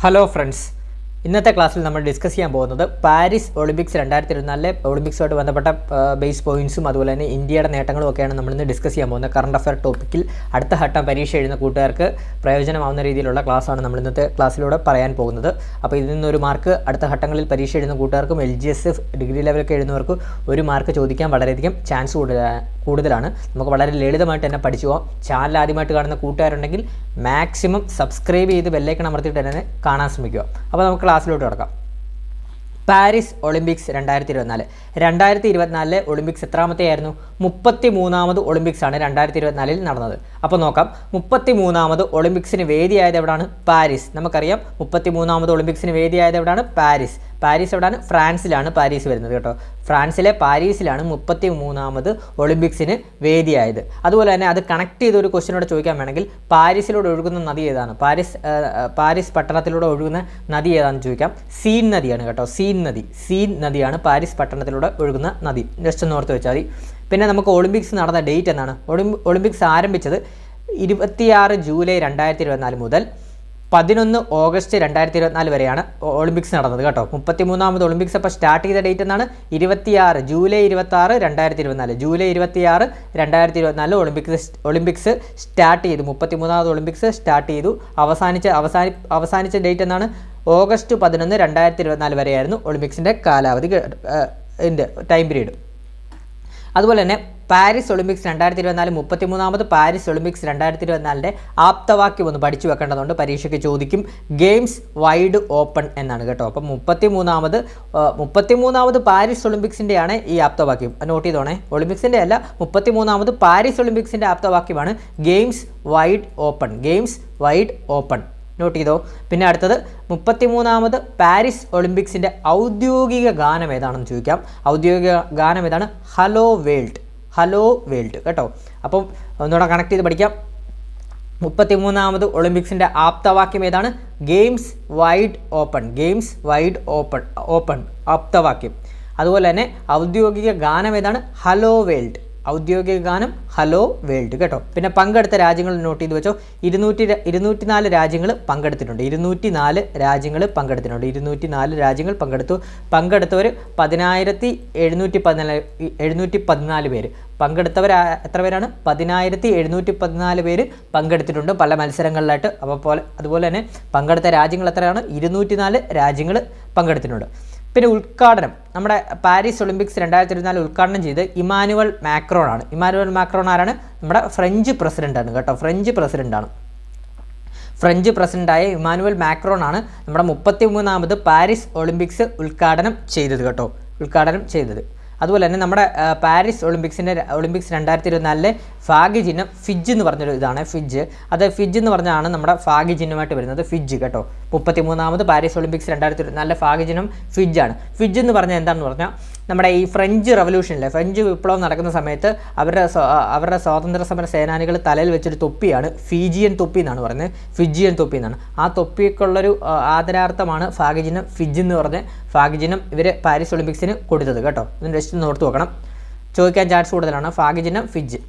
Hello friends ഇന്നത്തെ ക്ലാസ്സിൽ നമ്മൾ ഡിസ്കസ് ചെയ്യാൻ പോകുന്നത് പാരീസ് ഒളിമ്പിക്സ് രണ്ടായിരത്തി ഇരുപത്തിനാലിലെ ഒളിമ്പിക്സുമായിട്ട് ബന്ധപ്പെട്ട ബേസ് പോയിന്റ്സും അതുപോലെ തന്നെ ഇന്ത്യയുടെ നേട്ടങ്ങളും ഒക്കെയാണ് നമ്മൾ ഇന്ന് ഡിസ്കസ് ചെയ്യാൻ പോകുന്നത്. കറണ്ട് അഫയർ ടോപ്പിക്കിൽ അടുത്ത ഘട്ടം പരീക്ഷ എഴുതുന്ന കൂട്ടുകാർക്ക് പ്രയോജനമാവുന്ന രീതിയിലുള്ള ക്ലാസ്സാണ് നമ്മൾ ഇന്നത്തെ ക്ലാസ്സിലൂടെ പറയാൻ പോകുന്നത്. അപ്പോൾ ഇതിൽ നിന്നൊരു മാർക്ക് അടുത്ത ഘട്ടങ്ങളിൽ പരീക്ഷ എഴുതുന്ന കൂട്ടുകാർക്കും L G S F degree ലെവലൊക്കെ എഴുതുന്നവർക്കും ഒരു മാർക്ക് ചോദിക്കാൻ വളരെയധികം ചാൻസ് കൂടുതലാണ്. നമുക്ക് വളരെ ലളിതമായിട്ട് തന്നെ പഠിച്ചു പോകാം ചാനൽ ആദ്യമായിട്ട് കാണുന്ന കൂട്ടുകാരുണ്ടെങ്കിൽ മാക്സിമം സബ്സ്ക്രൈബ് ചെയ്ത് ബെല്ലൈക്കൺ അമർത്തിയിട്ട് തന്നെ കാണാൻ ശ്രമിക്കുക. അപ്പോൾ നമുക്ക് ക്ലാസ്സിലോട്ട് കിടക്കാം. പാരീസ് ഒളിമ്പിക്സ് രണ്ടായിരത്തി ഇരുപത്തിനാല് രണ്ടായിരത്തി ഇരുപത്തിനാലിലെ ഒളിമ്പിക്സ് എത്രാമത്തെ ആയിരുന്നു മുപ്പത്തി മൂന്നാമത് ഒളിമ്പിക്സ് ആണ് രണ്ടായിരത്തി ഇരുപത്തിനാലിൽ നടന്നത്. അപ്പോൾ നോക്കാം. മുപ്പത്തി മൂന്നാമത് ഒളിമ്പിക്സിന് വേദിയായത് എവിടെയാണ് പാരീസ്. നമുക്കറിയാം. മുപ്പത്തി മൂന്നാമത് ഒളിമ്പിക്സിന് വേദിയായത് എവിടെയാണ് പാരീസ്. പാരീസ് എവിടെയാണ്? ഫ്രാൻസിലാണ് പാരീസ് വരുന്നത് കേട്ടോ. ഫ്രാൻസിലെ പാരീസിലാണ് മുപ്പത്തി മൂന്നാമത് ഒളിമ്പിക്സിന് വേദിയായത്. അതുപോലെ തന്നെ അത് കണക്ട് ചെയ്ത ഒരു ക്വസ്റ്റിനോട് ചോദിക്കാൻ വേണമെങ്കിൽ പാരീസിലൂടെ ഒഴുകുന്ന നദി ഏതാണ്? പാരീസ് പാരീസ് പട്ടണത്തിലൂടെ ഒഴുകുന്ന നദി ഏതാണെന്ന് ചോദിക്കാം. സീൻ നദിയാണ് കേട്ടോ. സീൻ നദി. സീൻ നദിയാണ് പാരീസ് പട്ടണത്തിലൂടെ ഒഴുകുന്ന നദി. ജസ്റ്റ് ഒന്ന് ഓർത്ത് വെച്ചാൽ മതി. പിന്നെ നമുക്ക് ഒളിമ്പിക്സ് നടന്ന ഡേറ്റ് എന്നാണ് ഒളിമ്പിക്സ് ആരംഭിച്ചത് ഇരുപത്തിയാറ് ജൂലൈ രണ്ടായിരത്തി ഇരുപത്തിനാല് മുതൽ പതിനൊന്ന് ഓഗസ്റ്റ് രണ്ടായിരത്തി ഇരുപത്തിനാല് വരെയാണ് ഒളിമ്പിക്സ് നടന്നത് കേട്ടോ. മുപ്പത്തി മൂന്നാമത് ഒളിമ്പിക്സ് അപ്പോൾ സ്റ്റാർട്ട് ചെയ്ത ഡേറ്റ് എന്നാണ് ഇരുപത്തിയാറ് ജൂലൈ ഇരുപത്താറ് രണ്ടായിരത്തി ഇരുപത്തിനാല് ജൂലൈ ഇരുപത്തിയാറ് രണ്ടായിരത്തി ഇരുപത്തിനാല് ഒളിമ്പിക്സ് ഒളിമ്പിക്സ് സ്റ്റാർട്ട് ചെയ്തു. മുപ്പത്തി മൂന്നാമത് ഒളിമ്പിക്സ് സ്റ്റാർട്ട് ചെയ്തു. അവസാനിച്ച അവസാനി അവസാനിച്ച ഡേറ്റ് എന്നാണ് ഓഗസ്റ്റ് പതിനൊന്ന് രണ്ടായിരത്തി ഇരുപത്തിനാല് വരെയായിരുന്നു ഒളിമ്പിക്സിന്റെ കാലാവധി ടൈം പീരീഡ് അതുപോലെ തന്നെ പാരീസ് ഒളിമ്പിക്സ് രണ്ടായിരത്തി ഇരുപത്തിനാല് മുപ്പത്തിമൂന്നാമത് പാരീസ് ഒളിമ്പിക്സ് രണ്ടായിരത്തി ഇരുപത്തിനാലിന്റെ ആപ്തവാക്യം ഒന്ന് പഠിച്ചു വെക്കേണ്ടതുണ്ട്. പരീക്ഷയ്ക്ക് ചോദിക്കും ഗെയിംസ് വൈഡ് ഓപ്പൺ എന്നാണ് കേട്ടോ. അപ്പം മുപ്പത്തിമൂന്നാമത് മുപ്പത്തിമൂന്നാമത് പാരീസ് ഒളിമ്പിക്സിന്റെയാണ് ഈ ആപ്തവാക്യം. നോട്ട് ചെയ്തോണേ. ഒളിമ്പിക്സിന്റെ അല്ല മുപ്പത്തിമൂന്നാമത് പാരീസ് ഒളിമ്പിക്സിന്റെ ആപ്തവാക്യമാണ് games wide open games wide open. Note ചെയ്തോ. പിന്നെ അടുത്തത് മുപ്പത്തിമൂന്നാമത് പാരീസ് ഒളിമ്പിക്സിന്റെ ഔദ്യോഗിക ഗാനം ഏതാണെന്ന് ചോദിക്കാം. ഔദ്യോഗിക ഗാനം ഏതാണ്? Hello world. ഹലോ വേൾഡ് കേട്ടോ. അപ്പം ഒന്നുകൂടെ കണക്ട് ചെയ്ത് പഠിക്കാം. മുപ്പത്തിമൂന്നാമത് ഒളിമ്പിക്സിന്റെ ആപ്തവാക്യം ഏതാണ്? Games wide open games wide open open ആപ്തവാക്യം. അതുപോലെ തന്നെ ഔദ്യോഗിക ഗാനം ഏതാണ്? ഹലോ വേൾഡ് ഔദ്യോഗിക ഗാനം ഹലോ വേൾഡ് കേട്ടോ. പിന്നെ പങ്കെടുത്ത രാജ്യങ്ങൾ നോട്ട് ചെയ്ത് വെച്ചോ. ഇരുന്നൂറ്റി ഇരുന്നൂറ്റി നാല് രാജ്യങ്ങൾ പങ്കെടുത്തിട്ടുണ്ട്. ഇരുന്നൂറ്റി നാല് രാജ്യങ്ങൾ പങ്കെടുത്തിട്ടുണ്ട്. ഇരുന്നൂറ്റി നാല് രാജ്യങ്ങൾ പങ്കെടുത്തു. പങ്കെടുത്തവർ പതിനായിരത്തി എഴുന്നൂറ്റി പതിനാല് എഴുന്നൂറ്റി പതിനാല് പേര് പങ്കെടുത്തവർ എത്ര പേരാണ്? പതിനായിരത്തി എഴുന്നൂറ്റി പതിനാല് പേര് പങ്കെടുത്തിട്ടുണ്ട് പല മത്സരങ്ങളിലായിട്ട്. അപ്പോൾ പോലെ അതുപോലെ തന്നെ പങ്കെടുത്ത രാജ്യങ്ങൾ എത്രയാണ്? ഇരുന്നൂറ്റി നാല് രാജ്യങ്ങൾ പങ്കെടുത്തിട്ടുണ്ട്. പിന്നെ ഉദ്ഘാടനം. നമ്മുടെ പാരീസ് ഒളിമ്പിക്സ് രണ്ടായിരത്തി ഇരുപത്തിനാല് ഉദ്ഘാടനം ചെയ്ത് ഇമാനുവൽ മാക്രോൺ ആണ് ഇമാനുവൽ മാക്രോൺ ആരാണ്? നമ്മുടെ ഫ്രഞ്ച് പ്രസിഡന്റാണ് കേട്ടോ. ഫ്രഞ്ച് പ്രസിഡന്റാണ് ഫ്രഞ്ച് പ്രസിഡന്റായ ഇമാനുവൽ മാക്രോൺ ആണ് നമ്മുടെ മുപ്പത്തി മൂന്നാമത് പാരീസ് ഒളിമ്പിക്സ് ഉദ്ഘാടനം ചെയ്തത് കേട്ടോ. ഉദ്ഘാടനം ചെയ്തത്. അതുപോലെ തന്നെ നമ്മുടെ പാരീസ് ഒളിമ്പിക്സിന്റെ ഒളിമ്പിക്സ് രണ്ടായിരത്തി ഇരുപത്തിനാലിലെ ഭാഗ്യചിഹ്നം ഫിജ് എന്ന് പറഞ്ഞൊരു ഇതാണ് ഫിജ്. അത് ഫിജ് എന്ന് പറഞ്ഞാണ് നമ്മുടെ ഭാഗ്യചിഹ്നമായിട്ട് വരുന്നത് ഫിജ് കേട്ടോ. മുപ്പത്തി മൂന്നാമത് പാരീസ് ഒളിമ്പിക്സ് രണ്ടായിരത്തി ഇരുപത്തിനാലിലെ ഫാഗ് ചിഹ്നം ഫിജ് ആണ്. ഫിജ് എന്ന് പറഞ്ഞാൽ എന്താണെന്ന് പറഞ്ഞാൽ നമ്മുടെ ഈ ഫ്രഞ്ച് റവല്യൂഷനിലെ ഫ്രഞ്ച് വിപ്ലവം നടക്കുന്ന സമയത്ത് അവരുടെ അവരുടെ സ്വാതന്ത്ര്യ സമര സേനാനികൾ തലയിൽ വെച്ചൊരു തൊപ്പിയാണ് ഫിജിയൻ തൊപ്പി എന്നാണ് പറയുന്നത്. ഫിജിയൻ തൊപ്പി എന്നാണ്. ആ തൊപ്പിക്കുള്ളൊരു ആദരാർത്ഥമാണ് ഫാഗിജിനം ഫിജ് എന്ന് പറഞ്ഞ് ഫാഗിജിനം ഇവർ പാരീസ് ഒളിമ്പിക്സിന് കൊടുത്തത്. കേട്ടോ? ഇതിന് ജസ്റ്റ് ഓർത്ത് വെക്കണം. ചോദിക്കാൻ ചാൻസ് കൂടുതലാണ്. ഫാഗിജിനം ഫിജ്.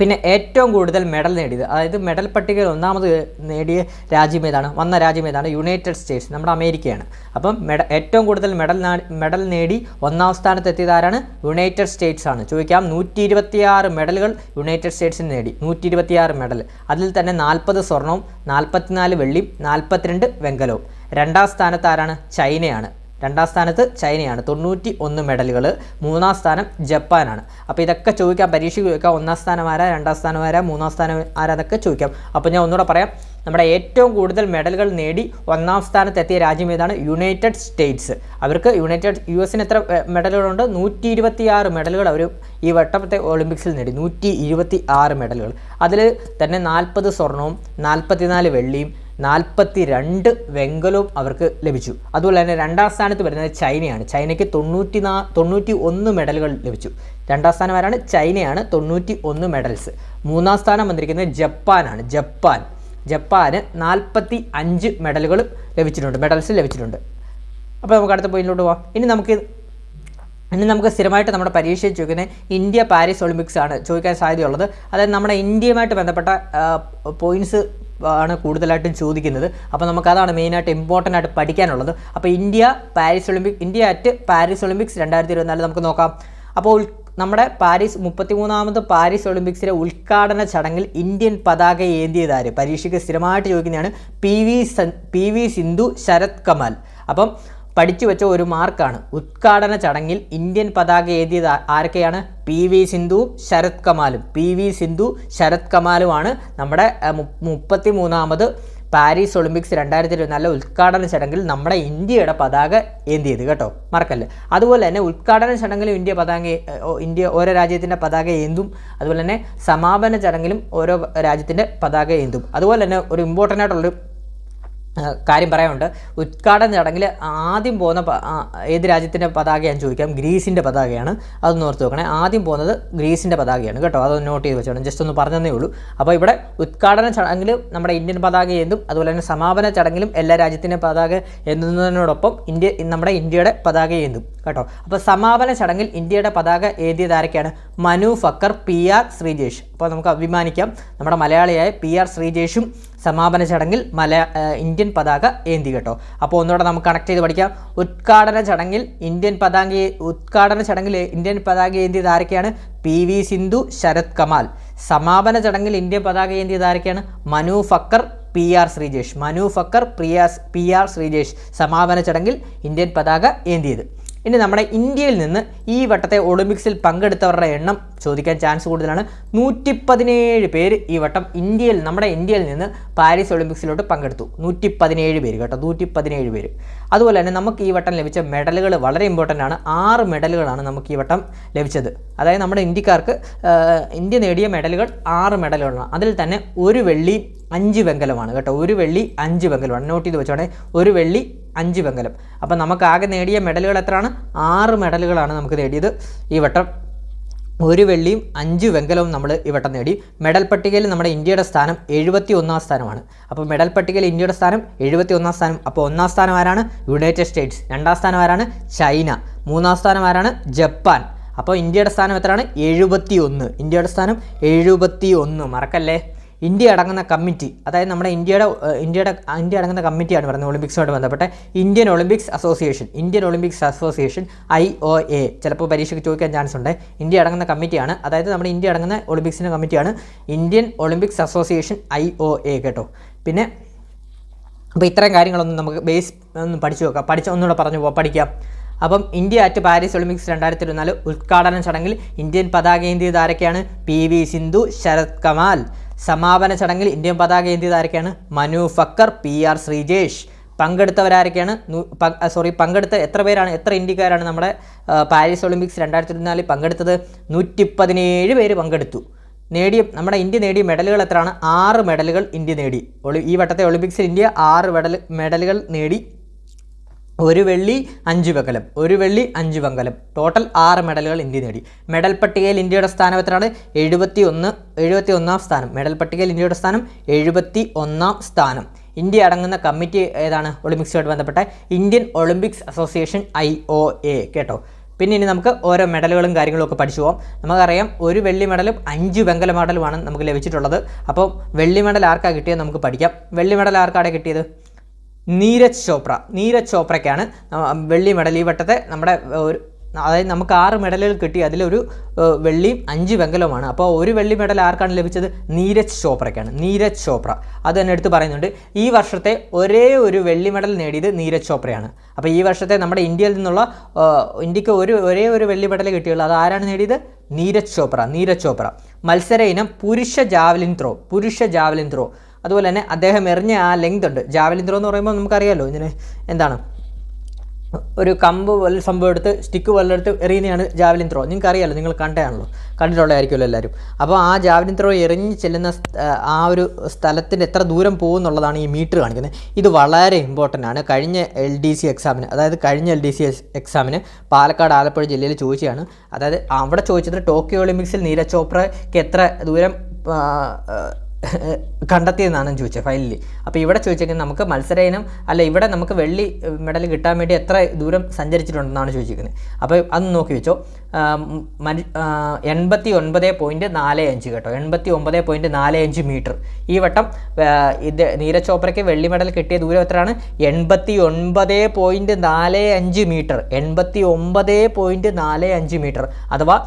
പിന്നെ ഏറ്റവും കൂടുതൽ മെഡൽ നേടിയത് അതായത് മെഡൽ പട്ടികയിൽ ഒന്നാമത് നേടിയ രാജ്യം ഏതാണ്? വന്ന രാജ്യം ഏതാണ്? യുണൈറ്റഡ് സ്റ്റേറ്റ്സ് നമ്മുടെ അമേരിക്കയാണ്. അപ്പം മെഡ ഏറ്റവും കൂടുതൽ മെഡൽ മെഡൽ നേടി ഒന്നാം സ്ഥാനത്ത് എത്തിയത് ആരാണ്? യുണൈറ്റഡ് സ്റ്റേറ്റ്സ് ആണ്. ചോദിക്കാം നൂറ്റി ഇരുപത്തിയാറ് മെഡലുകൾ യുണൈറ്റഡ് സ്റ്റേറ്റ്സിന് നേടി. നൂറ്റി ഇരുപത്തിയാറ് മെഡൽ. അതിൽ തന്നെ നാൽപ്പത് സ്വർണവും നാൽപ്പത്തിനാല് വെള്ളിയും നാൽപ്പത്തിരണ്ട് വെങ്കലവും. രണ്ടാം സ്ഥാനത്ത് ആരാണ്? ചൈനയാണ്. രണ്ടാം സ്ഥാനത്ത് ചൈനയാണ്. തൊണ്ണൂറ്റി ഒന്ന് മെഡലുകൾ മൂന്നാം സ്ഥാനം ജപ്പാനാണ്. അപ്പോൾ ഇതൊക്കെ ചോദിക്കാം. പരീക്ഷയ്ക്ക് ചോദിക്കാം. ഒന്നാം സ്ഥാനം ആരാ? രണ്ടാം സ്ഥാനം ആരാ? മൂന്നാം സ്ഥാനം ആരാ? അതൊക്കെ ചോദിക്കാം. അപ്പോൾ ഞാൻ ഒന്നുകൂടെ പറയാം. നമ്മുടെ ഏറ്റവും കൂടുതൽ മെഡലുകൾ നേടി ഒന്നാം സ്ഥാനത്ത് എത്തിയ രാജ്യം ഏതാണ്? United States. അവർക്ക് യുണൈറ്റഡ് യു എസിന് എത്ര മെഡലുകളുണ്ട്? നൂറ്റി ഇരുപത്തി ആറ് മെഡലുകൾ അവർ ഈ വട്ടത്തെ ഒളിമ്പിക്സിൽ നേടി. നൂറ്റി ഇരുപത്തി ആറ് മെഡലുകൾ. അതിൽ തന്നെ നാൽപ്പത് സ്വർണവും നാൽപ്പത്തിനാല് വെള്ളിയും നാൽപ്പത്തി രണ്ട് വെങ്കലവും അവർക്ക് ലഭിച്ചു. അതുപോലെ തന്നെ രണ്ടാം സ്ഥാനത്ത് വരുന്നത് ചൈനയാണ്. ചൈനയ്ക്ക് തൊണ്ണൂറ്റി നാ തൊണ്ണൂറ്റി ഒന്ന് മെഡലുകൾ ലഭിച്ചു. രണ്ടാം സ്ഥാനം ആരാണ്? ചൈനയാണ്. തൊണ്ണൂറ്റി ഒന്ന് മെഡൽസ്. മൂന്നാം സ്ഥാനം വന്നിരിക്കുന്നത് ജപ്പാനാണ്. ജപ്പാൻ. ജപ്പാന് നാൽപ്പത്തി അഞ്ച് മെഡലുകൾ ലഭിച്ചിട്ടുണ്ട്. മെഡൽസ് ലഭിച്ചിട്ടുണ്ട്. അപ്പോൾ നമുക്ക് അടുത്ത പോയിന്റിലോട്ട് പോവാം. ഇനി നമുക്ക് ഇനി നമുക്ക് സ്ഥിരമായിട്ട് നമ്മുടെ പരീക്ഷയിൽ ചോദിക്കുന്ന ഇന്ത്യ പാരീസ് ഒളിമ്പിക്സ് ആണ് ചോദിക്കാൻ സാധ്യതയുള്ളത്. അതായത് നമ്മുടെ ഇന്ത്യയുമായിട്ട് ബന്ധപ്പെട്ട പോയിന്റ്സ് ആണ് കൂടുതലായിട്ടും ചോദിക്കുന്നത്. അപ്പോൾ നമുക്കതാണ് മെയിനായിട്ട് ഇമ്പോർട്ടന്റ് ആയിട്ട് പഠിക്കാനുള്ളത്. അപ്പോൾ India Paris Olympic India at Paris Olympics രണ്ടായിരത്തി ഇരുപത്തിനാല് നമുക്ക് നോക്കാം. അപ്പോൾ നമ്മുടെ പാരീസ് മുപ്പത്തിമൂന്നാമത് പാരീസ് ഒളിമ്പിക്സിലെ ഉദ്ഘാടന ചടങ്ങിൽ ഇന്ത്യൻ പതാക ഏന്തിയതാര് പരീക്ഷയ്ക്ക് സ്ഥിരമായിട്ട് ചോദിക്കുന്നതാണ് P V P V Sindhu Sharath Kamal. അപ്പം പഠിച്ചു വെച്ച ഒരു മാർക്കാണ്. ഉദ്ഘാടന ചടങ്ങിൽ ഇന്ത്യൻ പതാക എഴുതിയത് ആരൊക്കെയാണ്? പി വി സിന്ധുവും ശരത് കമാലും. പി വി സിന്ധു ശരത് കമാലുമാണ് നമ്മുടെ മുപ്പത്തി മൂന്നാമത് പാരീസ് ഒളിമ്പിക്സ് രണ്ടായിരത്തി ഇരുപത്തിനാലിലെ ഉദ്ഘാടന ചടങ്ങിൽ നമ്മുടെ ഇന്ത്യയുടെ പതാക ഏന്തിയത് കേട്ടോ. മറക്കല്ല. അതുപോലെ തന്നെ ഉദ്ഘാടന ചടങ്ങിലും ഇന്ത്യ പതാക ഇന്ത്യ ഓരോ രാജ്യത്തിന്റെ പതാക ഏന്തും. അതുപോലെ തന്നെ സമാപന ചടങ്ങിലും ഓരോ രാജ്യത്തിന്റെ പതാക ഏന്തും. അതുപോലെ തന്നെ ഒരു ഇമ്പോർട്ടന്റ് ആയിട്ടുള്ളൊരു കാര്യം പറയാനുണ്ട്. ഉദ്ഘാടന ചടങ്ങിൽ ആദ്യം പോകുന്ന ഏത് രാജ്യത്തിന്റെ പതാകയാണെന്ന് ചോദിക്കാം. ഗ്രീസിന്റെ പതാകയാണ്. അതൊന്ന് ഓർത്ത് വെക്കണേ. ആദ്യം പോകുന്നത് ഗ്രീസിന്റെ പതാകയാണ് കേട്ടോ. അതൊന്ന് നോട്ട് ചെയ്ത് വെച്ചോണം ജസ്റ്റ് ഒന്ന് പറഞ്ഞതേ ഉള്ളൂ. അപ്പോൾ ഇവിടെ ഉദ്ഘാടന ചടങ്ങിൽ നമ്മുടെ ഇന്ത്യൻ പതാക എന്നും അതുപോലെ തന്നെ സമാപന ചടങ്ങിലും എല്ലാ രാജ്യത്തിന്റെ പതാക എന്തുന്നതിനോടൊപ്പം ഇന്ത്യ നമ്മുടെ ഇന്ത്യയുടെ പതാക എന്തും കേട്ടോ. അപ്പോൾ സമാപന ചടങ്ങിൽ ഇന്ത്യയുടെ പതാക ഏതിയതാരൊക്കെയാണ് മനു ഫക്കർ പി ആർ ശ്രീജേഷ്. അപ്പോൾ നമുക്ക് അഭിമാനിക്കാം. നമ്മുടെ മലയാളിയായ പി ആർ ശ്രീജേഷും സമാപന ചടങ്ങിൽ മല ഇന്ത്യൻ പതാക ഏന്തി കേട്ടോ. അപ്പോൾ ഒന്നുകൂടെ നമുക്ക് കണക്ട് ചെയ്ത് പഠിക്കാം. ഉദ്ഘാടന ചടങ്ങിൽ ഇന്ത്യൻ പതാക ഉദ്ഘാടന ചടങ്ങിൽ ഇന്ത്യൻ പതാക ഏന്തിയത് ആരൊക്കെയാണ്? P V Sindhu Sharath Kamal. സമാപന ചടങ്ങിൽ ഇന്ത്യൻ പതാക ഏന്തിയത് ആരൊക്കെയാണ്? Manu Bhaker P R Sreejesh. Manu Bhaker പ്രിയാസ് പി ആർ ശ്രീജേഷ് സമാപന ചടങ്ങിൽ ഇന്ത്യൻ പതാക ഏന്തിയത്. ഇനി നമ്മുടെ ഇന്ത്യയിൽ നിന്ന് ഈ വട്ടത്തെ ഒളിമ്പിക്സിൽ പങ്കെടുത്തവരുടെ എണ്ണം ചോദിക്കാൻ ചാൻസ് കൂടുതലാണ്. നൂറ്റി പതിനേഴ് പേര് ഈ വട്ടം ഇന്ത്യയിൽ നമ്മുടെ ഇന്ത്യയിൽ നിന്ന് പാരീസ് ഒളിമ്പിക്സിലോട്ട് പങ്കെടുത്തു. നൂറ്റി പതിനേഴ് പേര് കേട്ടോ നൂറ്റി പതിനേഴ് പേര്. അതുപോലെ തന്നെ നമുക്ക് ഈ വട്ടം ലഭിച്ച മെഡലുകൾ വളരെ ഇമ്പോർട്ടന്റ് ആണ്. ആറ് മെഡലുകളാണ് നമുക്ക് ഈ വട്ടം ലഭിച്ചത്. അതായത് നമ്മുടെ ഇന്ത്യക്കാർക്ക് ഇന്ത്യ നേടിയ മെഡലുകൾ ആറ് മെഡലുകളാണ്. അതിൽ തന്നെ ഒരു വെള്ളി അഞ്ച് വെങ്കലമാണ് കേട്ടോ ഒരു വെള്ളി അഞ്ച് വെങ്കലമാണ്. നോട്ട് ചെയ്ത് വെച്ചോണേ ഒരു വെള്ളി അഞ്ച് വെങ്കലം. അപ്പോൾ നമുക്ക് ആകെ നേടിയ മെഡലുകൾ എത്രയാണ്? ആറ് മെഡലുകളാണ് നമുക്ക് നേടിയത് ഈ വട്ടം. ഒരു വെള്ളിയും അഞ്ച് വെങ്കലവും നമ്മൾ ഈ വട്ടം നേടി. മെഡൽ പട്ടികയിൽ നമ്മുടെ ഇന്ത്യയുടെ സ്ഥാനം എഴുപത്തി ഒന്നാം സ്ഥാനമാണ്. അപ്പോൾ മെഡൽ പട്ടികയിൽ ഇന്ത്യയുടെ സ്ഥാനം എഴുപത്തി ഒന്നാം സ്ഥാനം. അപ്പോൾ ഒന്നാം സ്ഥാനം ആരാണ്? United States. രണ്ടാം സ്ഥാനം ആരാണ്? ചൈന. മൂന്നാം സ്ഥാനം ആരാണ്? ജപ്പാൻ. അപ്പോൾ ഇന്ത്യയുടെ സ്ഥാനം എത്രയാണ്? എഴുപത്തി ഒന്ന് ഇന്ത്യയുടെ സ്ഥാനം എഴുപത്തി ഒന്ന് മറക്കല്ലേ? ഇന്ത്യ അടങ്ങുന്ന കമ്മിറ്റി അതായത് നമ്മുടെ ഇന്ത്യയുടെ ഇന്ത്യയുടെ ഇന്ത്യ അടങ്ങുന്ന കമ്മിറ്റിയാണ് പറയുന്നത് ഒളിമ്പിക്സുമായിട്ട് ബന്ധപ്പെട്ട. Indian Olympics association Indian Olympics association I O A. ചിലപ്പോൾ പരീക്ഷയ്ക്ക് ചോദിക്കാൻ ചാൻസ് ഉണ്ട്. ഇന്ത്യ അടങ്ങുന്ന കമ്മിറ്റിയാണ്. അതായത് നമ്മുടെ ഇന്ത്യ അടങ്ങുന്ന ഒളിമ്പിക്സിന്റെ കമ്മിറ്റിയാണ് Indian Olympics association I O A കേട്ടോ. പിന്നെ അപ്പോൾ ഇത്രയും കാര്യങ്ങളൊന്നും നമുക്ക് ബേസ് ഒന്ന് പഠിച്ചു നോക്കാം. പഠിച്ച ഒന്നുകൂടെ പറഞ്ഞു പോകാം പഠിക്കാം. അപ്പം ഇന്ത്യ അറ്റ് പാരീസ് ഒളിമ്പിക്സ് രണ്ടായിരത്തി ഇരുപത്തിനാല് ഉദ്ഘാടന ചടങ്ങിൽ ഇന്ത്യൻ പതാക ആരൊക്കെയാണ്? P V Sindhu Sharath Kamal. സമാപന ചടങ്ങിൽ ഇന്ത്യൻ പതാക ഏന്തിയതാരൊക്കെയാണ് മനു ഫക്കർ പി ആർ ശ്രീജേഷ്. പങ്കെടുത്തവരാരൊക്കെയാണ്? സോറി പങ്കെടുത്ത എത്ര പേരാണ്? എത്ര ഇന്ത്യക്കാരാണ് നമ്മുടെ പാരീസ് ഒളിമ്പിക്സ് രണ്ടായിരത്തി ഇരുപത്തിനാലിൽ പങ്കെടുത്തത്? നൂറ്റി പതിനേഴ് പേര് പങ്കെടുത്തു. നേടിയ നമ്മുടെ ഇന്ത്യ നേടിയ മെഡലുകൾ എത്രയാണ്? ആറ് മെഡലുകൾ ഇന്ത്യ നേടി. ഈ വട്ടത്തെ ഒളിമ്പിക്സിൽ ഇന്ത്യ ആറ് മെഡൽ മെഡലുകൾ നേടി. ഒരു വെള്ളി അഞ്ച് വെങ്കലം. ഒരു വെള്ളി അഞ്ച് വെങ്കലം. ടോട്ടൽ ആറ് മെഡലുകൾ ഇന്ത്യ നേടി. മെഡൽ പട്ടികയിൽ ഇന്ത്യയുടെ സ്ഥാനം എത്രയാണ് എഴുപത്തി ഒന്ന് എഴുപത്തി ഒന്നാം സ്ഥാനം. മെഡൽ പട്ടികയിൽ ഇന്ത്യയുടെ സ്ഥാനം എഴുപത്തി ഒന്നാം സ്ഥാനം. ഇന്ത്യ അടങ്ങുന്ന കമ്മിറ്റി ഏതാണ്? ഒളിമ്പിക്സുമായിട്ട് ബന്ധപ്പെട്ട Indian Olympics association I O A. കേട്ടോ? പിന്നെ ഇനി നമുക്ക് ഓരോ മെഡലുകളും കാര്യങ്ങളും ഒക്കെ പഠിച്ചു പോകാം നമുക്കറിയാം ഒരു വെള്ളി മെഡലും അഞ്ച് വെങ്കല മെഡലുമാണ് നമുക്ക് ലഭിച്ചിട്ടുള്ളത്. അപ്പോൾ വെള്ളി മെഡൽ ആർക്കാണ് കിട്ടിയത് നമുക്ക് പഠിക്കാം. വെള്ളി മെഡൽ ആർക്കാണ് കിട്ടിയത്? നീരജ് ചോപ്ര. നീരജ് ചോപ്രയ്ക്കാണ് വെള്ളി മെഡൽ. ഈ വട്ടത്തെ നമ്മുടെ ഒരു അതായത് നമുക്ക് ആറ് മെഡലുകൾ കിട്ടി. അതിലൊരു വെള്ളിയും അഞ്ച് വെങ്കലവുമാണ്. അപ്പോൾ ഒരു വെള്ളി മെഡൽ ആർക്കാണ് ലഭിച്ചത്? നീരജ് ചോപ്രയ്ക്കാണ്. നീരജ് ചോപ്ര. അത് തന്നെ എടുത്ത് പറയുന്നുണ്ട്. ഈ വർഷത്തെ ഒരേ ഒരു വെള്ളി മെഡൽ നേടിയത് നീരജ് ചോപ്രയാണ്. അപ്പോൾ ഈ വർഷത്തെ നമ്മുടെ ഇന്ത്യയിൽ നിന്നുള്ള ഇന്ത്യയ്ക്ക് ഒരു ഒരേ ഒരു വെള്ളി മെഡൽ കിട്ടിയുള്ളൂ. അത് ആരാണ് നേടിയത്? നീരജ് ചോപ്ര. നീരജ് ചോപ്ര. മത്സര ഇനം പുരുഷ ജാവലിൻ ത്രോ. പുരുഷ ജാവലിൻ ത്രോ. അതുപോലെ തന്നെ അദ്ദേഹം എറിഞ്ഞ ആ ലെങ്ത് ഉണ്ട്. ജാവലിൻ ത്രോ എന്ന് പറയുമ്പോൾ നമുക്കറിയാമല്ലോ ഇതിന് എന്താണ്? ഒരു കമ്പ് വല്ല സംഭവം എടുത്ത് സ്റ്റിക്ക് പോലെ എടുത്ത് എറിയുന്നതാണ് ജാവലിൻ ത്രോ. നിങ്ങൾക്ക് അറിയാമല്ലോ നിങ്ങൾ കണ്ടതാണല്ലോ. കണ്ടിട്ടുള്ളതായിരിക്കുമല്ലോ എല്ലാവരും. അപ്പോൾ ആ ജാവലിൻ ത്രോ എറിഞ്ഞ് ചെല്ലുന്ന ആ ഒരു സ്ഥലത്തിന്റെ എത്ര ദൂരം പോകും എന്നുള്ളതാണ് ഈ മീറ്റർ കാണിക്കുന്നത്. ഇത് വളരെ ഇമ്പോർട്ടന്റ് ആണ്. കഴിഞ്ഞ എൽ ഡി സി എക്സാമിന് അതായത് കഴിഞ്ഞ എൽ ഡി സി എക്സാമിന് പാലക്കാട് ആലപ്പുഴ ജില്ലയിൽ ചോദിച്ചതാണ്. അതായത് അവിടെ ചോദിച്ചത് ടോക്കിയോ ഒളിമ്പിക്സിൽ നീരജ് ചോപ്രയ്ക്ക് എത്ര ദൂരം കണ്ടെത്തിയെന്നാണ് ചോദിച്ചത് ഫൈനലി അപ്പോൾ ഇവിടെ ചോദിച്ചേക്കുന്നത് നമുക്ക് മത്സര ഇനം അല്ല ഇവിടെ നമുക്ക് വെള്ളി മെഡൽ കിട്ടാൻ വേണ്ടി എത്ര ദൂരം സഞ്ചരിച്ചിട്ടുണ്ടെന്നാണ് ചോദിച്ചിരിക്കുന്നത് അപ്പോൾ അത് നോക്കി വെച്ചോ. മനു എൺപത്തി ഒൻപത് പോയിന്റ് നാല് അഞ്ച് കേട്ടോ. എൺപത്തി ഒമ്പത് പോയിന്റ് നാല് അഞ്ച് മീറ്റർ ഈ വട്ടം ഇത് നീരജ് ചോപ്രയ്ക്ക് വെള്ളി മെഡൽ കിട്ടിയ ദൂരം എത്രയാണ്? എൺപത്തി ഒൻപത് പോയിന്റ് നാല് അഞ്ച് മീറ്റർ എൺപത്തി ഒമ്പത് പോയിന്റ് നാല് അഞ്ച് മീറ്റർ അഥവാ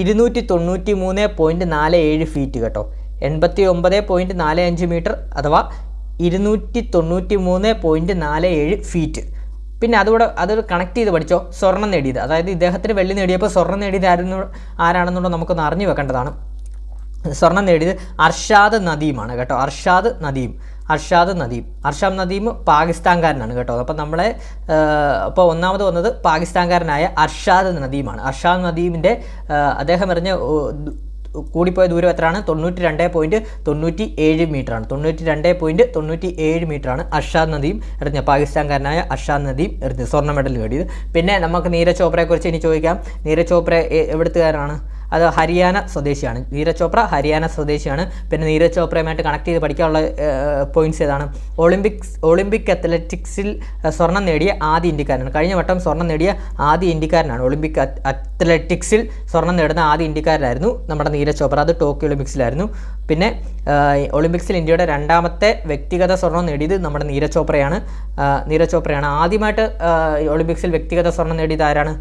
ഇരുന്നൂറ്റി തൊണ്ണൂറ്റി മൂന്ന് പോയിന്റ് നാല് ഏഴ് ഫീറ്റ് കേട്ടോ. എൺപത്തി ഒമ്പത് പോയിന്റ് നാല് അഞ്ച് മീറ്റർ അഥവാ ഇരുന്നൂറ്റി തൊണ്ണൂറ്റി മൂന്ന് പോയിന്റ് നാല് ഏഴ് ഫീറ്റ്. പിന്നെ അതുകൂടെ അത് കണക്ട് ചെയ്ത് പഠിച്ചോ? സ്വർണം നേടിയത്. അതായത് ഇദ്ദേഹത്തിന് വെള്ളി നേടിയപ്പോൾ സ്വർണം നേടിയത് ആയിരുന്നു ആരാണെന്നുള്ളത് നമുക്കൊന്ന് അറിഞ്ഞു വെക്കേണ്ടതാണ്. സ്വർണം നേടിയത് അർഷാദ് നദീമാണ് കേട്ടോ. അർഷാദ് നദീം. അർഷാദ് നദീം. അർഷാദ് നദീം പാകിസ്ഥാൻകാരനാണ് കേട്ടോ. അപ്പോൾ നമ്മളെ അപ്പോൾ ഒന്നാമത് വന്നത് പാകിസ്ഥാൻകാരനായ അർഷാദ് നദീമാണ്. അർഷാദ് നദീമിന്റെ അദ്ദേഹം ദു- കൂടിപ്പോയ ദൂരം എത്രയാണ്? തൊണ്ണൂറ്റി രണ്ട് പോയിന്റ് തൊണ്ണൂറ്റി ഏഴ് മീറ്ററാണ്. തൊണ്ണൂറ്റി രണ്ട് പോയിന്റ് തൊണ്ണൂറ്റി ഏഴ് മീറ്ററാണ് അർഷാദ് നദിയും എറിഞ്ഞ പാകിസ്ഥാൻകാരനായ അർഷാദ് നദിയും എറിഞ്ഞത് സ്വർണ മെഡൽ നേടിയത്. പിന്നെ നമുക്ക് നീരജ് ചോപ്രയെക്കുറിച്ച് ഇനി ചോദിക്കാം. നീരജ് ചോപ്ര എവിടുത്തുകാരാണ് അത് ഹരിയാന സ്വദേശിയാണ്. നീരജ് ചോപ്ര ഹരിയാന സ്വദേശിയാണ്. പിന്നെ നീരജ് ചോപ്രയുമായിട്ട് കണക്ട് ചെയ്ത് പഠിക്കാനുള്ള പോയിന്റ്സ് ഏതാണ്? ഒളിമ്പിക്സ് ഒളിമ്പിക് അത്ലറ്റിക്സിൽ സ്വർണം നേടിയ ആദ്യ ഇന്ത്യക്കാരനാണ്. കഴിഞ്ഞ വട്ടം സ്വർണം നേടിയ ആദ്യ ഇന്ത്യക്കാരനാണ്. ഒളിമ്പിക് അത്ലറ്റിക്സിൽ സ്വർണം നേടുന്ന ആദ്യ ഇന്ത്യക്കാരനായിരുന്നു നമ്മുടെ നീരജ് ചോപ്ര. അത് ടോക്കിയോ ഒളിമ്പിക്സിലായിരുന്നു പിന്നെ ഒളിമ്പിക്സിൽ ഇന്ത്യയുടെ രണ്ടാമത്തെ വ്യക്തിഗത സ്വർണം നേടിയത് നമ്മുടെ നീരജ് ചോപ്രയാണ്. നീരജ് ചോപ്രയാണ്. ആദ്യമായിട്ട് ഒളിമ്പിക്സിൽ വ്യക്തിഗത സ്വർണം നേടിയത് ആരാണ്?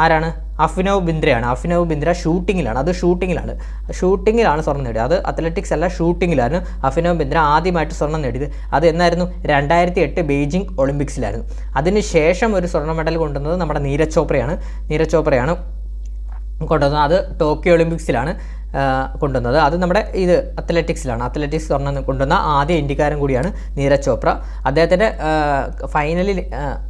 ആരാണ്? അഫിനവ് ബിന്ദ്രയാണ്. അഫിനവ് ബിന്ദ്ര ഷൂട്ടിങ്ങിലാണ്. അത് ഷൂട്ടിങ്ങിലാണ്. ഷൂട്ടിങ്ങിലാണ് സ്വർണം നേടിയത്. അത് അത്ലറ്റിക്സ് അല്ല ഷൂട്ടിങ്ങിലായിരുന്നു അഫിനവ് ബിന്ദ്ര ആദ്യമായിട്ട് സ്വർണം നേടിയത്. അത് എന്നായിരുന്നു? രണ്ടായിരത്തി എട്ട് ബെയ്ജിംഗ് ഒളിമ്പിക്സിലായിരുന്നു. അതിന് ശേഷം ഒരു സ്വർണ മെഡൽ കൊണ്ടുവന്നത് നമ്മുടെ നീരജ് ചോപ്രയാണ്. നീരജ് ചോപ്രയാണ് കൊണ്ടുവന്നത്. അത് ടോക്കിയോ ഒളിമ്പിക്സിലാണ്. കൊണ്ടുവന്നത്. അത് നമ്മുടെ ഇത് അത്ലറ്റിക്സിലാണ്. അത്ലറ്റിക്സ് സ്വർണം കൊണ്ടുവന്ന ആദ്യ ഇന്ത്യക്കാരൻ കൂടിയാണ് നീരജ് ചോപ്ര. അദ്ദേഹത്തിന്റെ ഫൈനലിൽ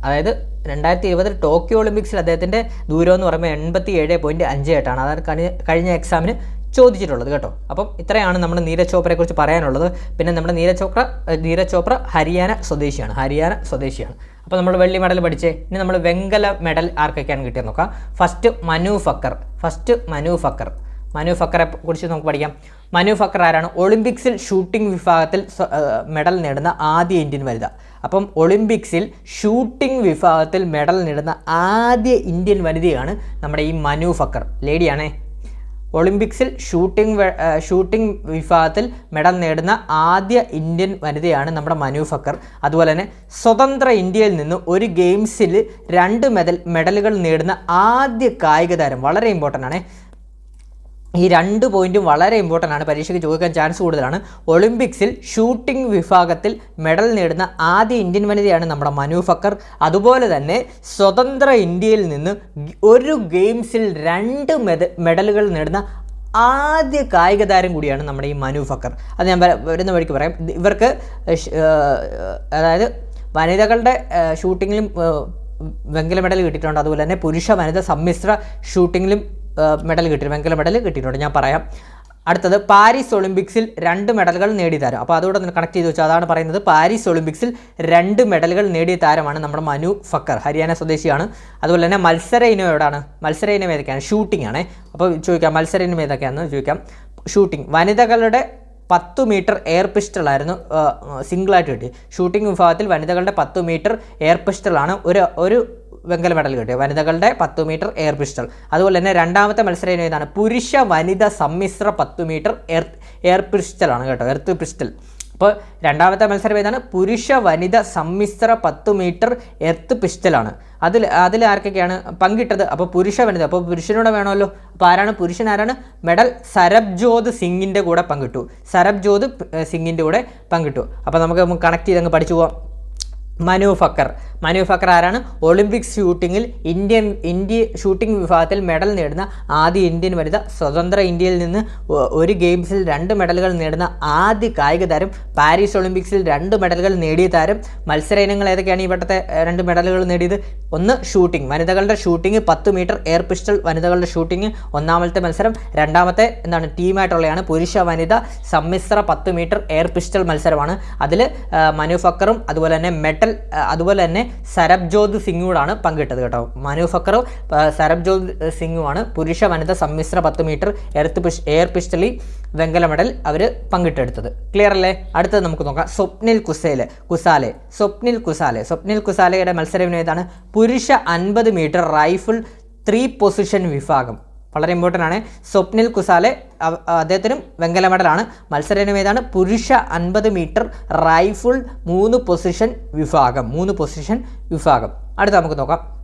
അതായത് രണ്ടായിരത്തി ഇരുപതിൽ ടോക്കിയോ ഒളിമ്പിക്സിൽ അദ്ദേഹത്തിന്റെ ദൂരം എന്ന് പറയുമ്പോൾ എൺപത്തി ഏഴ് പോയിന്റ് അഞ്ച് എട്ടാണ് കഴിഞ്ഞ കഴിഞ്ഞ എക്സാമിന് ചോദിച്ചിട്ടുള്ളത് കേട്ടോ. അപ്പം ഇത്രയാണ് നമ്മുടെ നീരജ് ചോപ്രയെക്കുറിച്ച് പറയാനുള്ളത്. പിന്നെ നമ്മുടെ നീരജ് ചോപ്ര നീരജ് ചോപ്ര ഹരിയാന സ്വദേശിയാണ്. ഹരിയാന സ്വദേശിയാണ്. അപ്പോൾ നമ്മൾ വെള്ളി മെഡൽ പഠിച്ചേ ഇനി നമ്മൾ വെങ്കല മെഡൽ ആർക്കൊക്കെയാണ് കിട്ടിയെന്ന് നോക്കാം. ഫസ്റ്റ് മനു ഫക്കർ. ഫസ്റ്റ് മനു ഫക്കർ. മനു ഫക്കറെ കുറിച്ച് നമുക്ക് പഠിക്കാം. മനു ഫക്കർ ആരാണ്? ഒളിമ്പിക്സിൽ ഷൂട്ടിംഗ് വിഭാഗത്തിൽ മെഡൽ നേടുന്ന ആദ്യ ഇന്ത്യൻ വനിത. അപ്പം ഒളിമ്പിക്സിൽ ഷൂട്ടിംഗ് വിഭാഗത്തിൽ മെഡൽ നേടുന്ന ആദ്യ ഇന്ത്യൻ വനിതയാണ് നമ്മുടെ ഈ മനു ഫക്കർ. ലേഡിയാണേ. ഒളിമ്പിക്സിൽ ഷൂട്ടിംഗ് ഷൂട്ടിംഗ് വിഭാഗത്തിൽ മെഡൽ നേടുന്ന ആദ്യ ഇന്ത്യൻ വനിതയാണ് നമ്മുടെ മനു ഫക്കർ. അതുപോലെ തന്നെ സ്വതന്ത്ര ഇന്ത്യയിൽ നിന്ന് ഒരു ഗെയിംസിൽ രണ്ട് മെഡൽ മെഡലുകൾ നേടുന്ന ആദ്യ കായിക താരം വളരെ ഇമ്പോർട്ടന്റ് ആണ്. ഈ രണ്ട് പോയിന്റും വളരെ ഇമ്പോർട്ടന്റ് ആണ്. പരീക്ഷയ്ക്ക് ചോദിക്കാൻ ചാൻസ് കൂടുതലാണ്. ഒളിമ്പിക്സിൽ ഷൂട്ടിംഗ് വിഭാഗത്തിൽ മെഡൽ നേടുന്ന ആദ്യ ഇന്ത്യൻ വനിതയാണ് നമ്മുടെ മനു ഫക്കർ. അതുപോലെ തന്നെ സ്വതന്ത്ര ഇന്ത്യയിൽ നിന്ന് ഒരു ഗെയിംസിൽ രണ്ട് മെഡ മെഡലുകൾ നേടുന്ന ആദ്യ കായിക താരം കൂടിയാണ് നമ്മുടെ ഈ മനു ഫക്കർ. അത് ഞാൻ വര- വരുന്ന വഴിക്ക് പറയാം. ഇവർക്ക് അതായത് വനിതകളുടെ ഷൂട്ടിങ്ങിലും വെങ്കല മെഡൽ കിട്ടിയിട്ടുണ്ട്. അതുപോലെ തന്നെ പുരുഷ വനിത സമ്മിശ്ര ഷൂട്ടിങ്ങിലും മെഡൽ കിട്ടി വെങ്കല മെഡൽ കിട്ടിയിട്ടുണ്ട്. ഞാൻ പറയാം. അടുത്തത് പാരീസ് ഒളിമ്പിക്സിൽ രണ്ട് മെഡലുകൾ നേടിയ താരം. അപ്പോൾ അതോടെ ഒന്ന് കണക്ട് ചെയ്ത് വെച്ചാൽ അതാണ് പറയുന്നത്. പാരീസ് ഒളിമ്പിക്സിൽ രണ്ട് മെഡലുകൾ നേടിയ താരമാണ് നമ്മുടെ മനു ഫക്കർ ഹരിയാന സ്വദേശിയാണ്. അതുപോലെ തന്നെ മത്സര ഇനം എവിടെയാണ്? മത്സര ഇനം ഏതൊക്കെയാണ്? ഷൂട്ടിംഗ് ആണ്. അപ്പോൾ ചോദിക്കാം മത്സര ഇനം ഏതൊക്കെയാണെന്ന് ചോദിക്കാം. ഷൂട്ടിംഗ് വനിതകളുടെ പത്ത് മീറ്റർ എയർ പിസ്റ്റളായിരുന്നു സിംഗിളായിട്ട് കിട്ടി. ഷൂട്ടിംഗ് വിഭാഗത്തിൽ വനിതകളുടെ പത്ത് മീറ്റർ എയർ പിസ്റ്റളാണ് ഒരു ഒരു വെങ്കല മെഡൽ കിട്ടിയത് വനിതകളുടെ പത്ത് മീറ്റർ എയർ പിസ്റ്റൾ. അതുപോലെ തന്നെ രണ്ടാമത്തെ മത്സരം ഏതാണ്? പുരുഷ വനിത സമ്മിശ്ര പത്ത് മീറ്റർ എയർ എയർ പിസ്റ്റലാണ് കേട്ടോ. എർത്ത് പിസ്റ്റൽ അപ്പോൾ രണ്ടാമത്തെ മത്സരം ഏതാണ്? പുരുഷ വനിത സമ്മിശ്ര പത്ത് മീറ്റർ എർത്ത് പിസ്റ്റലാണ് അതിൽ അതിൽ ആർക്കൊക്കെയാണ് പങ്കിട്ടത്? അപ്പോൾ പുരുഷ വനിത. അപ്പോൾ പുരുഷനോട് വേണമല്ലോ. അപ്പോൾ ആരാണ്? പുരുഷൻ ആരാണ്? മെഡൽ സരബ്ജോത് സിംഗിന്റെ കൂടെ പങ്കിട്ടു. സരബ്ജോത് ഏഹ്, സിംഗിന്റെ കൂടെ പങ്കിട്ടു. അപ്പോൾ നമുക്ക് കണക്ട് ചെയ്ത് അങ്ങ് പഠിച്ചു പോവാം. മനു ഫക്കർ. മനു ഫക്കർ ആരാണ്? ഒളിമ്പിക് ഷൂട്ടിങ്ങിൽ ഇന്ത്യൻ ഇന്ത്യ ഷൂട്ടിംഗ് വിഭാഗത്തിൽ മെഡൽ നേടുന്ന ആദ്യ ഇന്ത്യൻ വനിത സ്വതന്ത്ര ഇന്ത്യയിൽ നിന്ന് ഒരു ഗെയിംസിൽ രണ്ട് മെഡലുകൾ നേടുന്ന ആദ്യ കായിക താരം പാരീസ് ഒളിമ്പിക്സിൽ രണ്ട് മെഡലുകൾ നേടിയ താരം. മത്സര ഇനങ്ങൾ ഏതൊക്കെയാണ് ഈ വട്ടത്തെ രണ്ട് മെഡലുകൾ നേടിയത്? ഒന്ന് ഷൂട്ടിംഗ് വനിതകളുടെ ഷൂട്ടിംഗ് പത്ത് മീറ്റർ എയർ പിസ്റ്റൾ വനിതകളുടെ ഷൂട്ടിംഗ് ഒന്നാമത്തെ മത്സരം. രണ്ടാമത്തെ എന്താണ് ടീമായിട്ടുള്ളതാണ് പുരുഷ വനിത സമ്മിശ്ര പത്ത് മീറ്റർ എയർ പിസ്റ്റൾ മത്സരമാണ്. അതിൽ മനു ഫക്കറും അതുപോലെ തന്നെ മെഡൽ അതുപോലെ തന്നെ സരബ്ജോത് സിംഗുമാണ് പങ്കിട്ടത് കേട്ടോ. മനു ഫക്കറും സരബ്ജോത് സിംഗുമാണ് പുരുഷ വനിത സമ്മിശ്ര പത്ത് മീറ്റർ എർത്ത് പിഷ് എയർ പിസ്റ്റലി വെങ്കല മെഡൽ അവർ പങ്കിട്ടെടുത്തത്. ക്ലിയർ അല്ലേ? അടുത്തത് നമുക്ക് നോക്കാം. സ്വപ്നിൽ കുസേൽ കുസാലെ. സ്വപ്നിൽ കുസാലെ. സ്വപ്നിൽ കുസാലയുടെ മത്സരം ഏതാണ്? പുരുഷ അൻപത് മീറ്റർ റൈഫിൾ ത്രീ പൊസിഷൻ വിഭാഗം. വളരെ ഇമ്പോർട്ടന്റ് ആണ്. സ്വപ്നിൽ കുസാലെ അദ്ദേഹത്തിനും വെങ്കല മെഡലാണ് മത്സര ഇനം ഏതാണ്? പുരുഷ അൻപത് മീറ്റർ റൈഫിൾ മൂന്ന് പൊസിഷൻ വിഭാഗം. മൂന്ന് പൊസിഷൻ വിഭാഗം. അടുത്ത നമുക്ക് നോക്കാം.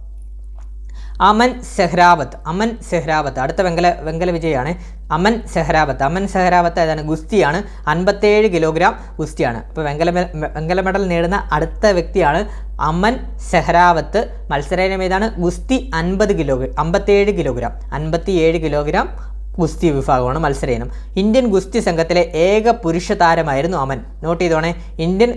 അമൻ സെഹ്രാവത്ത് അമൻ സെഹ്രാവത്ത്. അടുത്ത വെങ്കല വെങ്കല വിജയാണ്. അമൻ സെഹ്രാവത്ത്. അമൻ സെഹ്രാവത്ത് ഏതാണ്? ഗുസ്തിയാണ്. അൻപത്തേഴ് കിലോഗ്രാം ഗുസ്തിയാണ്. അപ്പോൾ വെങ്കല വെങ്കല മെഡൽ നേടുന്ന അടുത്ത വ്യക്തിയാണ് അമൻ സെഹ്രാവത്ത്. മത്സരം ഏതാണ്? ഗുസ്തി അൻപത് കിലോ അമ്പത്തേഴ് കിലോഗ്രാം. അൻപത്തിയേഴ് കിലോഗ്രാം ഗുസ്തി വിഭാഗമാണ് മത്സര ഇനം ഇന്ത്യൻ ഗുസ്തി സംഘത്തിലെ ഏക പുരുഷ താരമായിരുന്നു അമൻ. നോട്ട് ചെയ്തോണേ ഇന്ത്യൻ